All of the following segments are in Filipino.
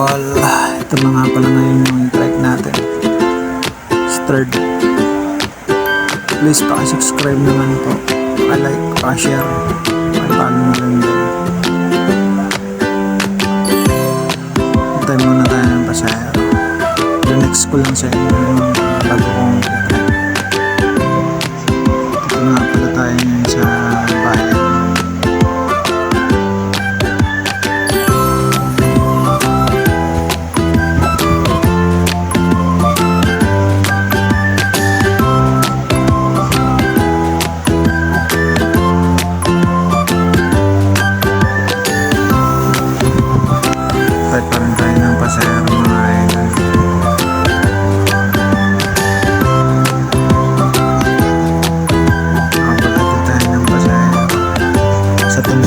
Ah, ito na nga pala ngayon yung trek natin. Third. Please pakisubscribe naman po. Pa-like, pa-share. Pa-follow na rin din. Hintay muna tayo ng pasahero. The next ko lang sa inyo yung bago kong trek. Ito na nga pala tayo ngayon sa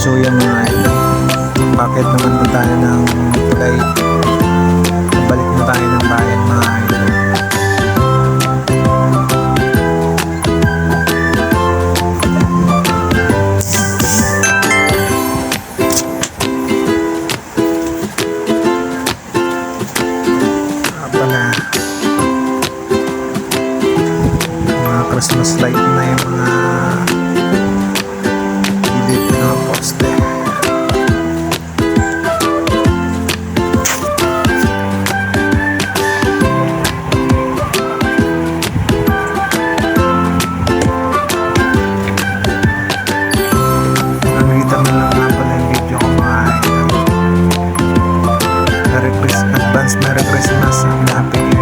Sa Tunsuya mga idol. Bakit naman na tayo ng tulay? Balik na tayo ng bayan mga idol. Christmas light na yung mga fascinação da pele.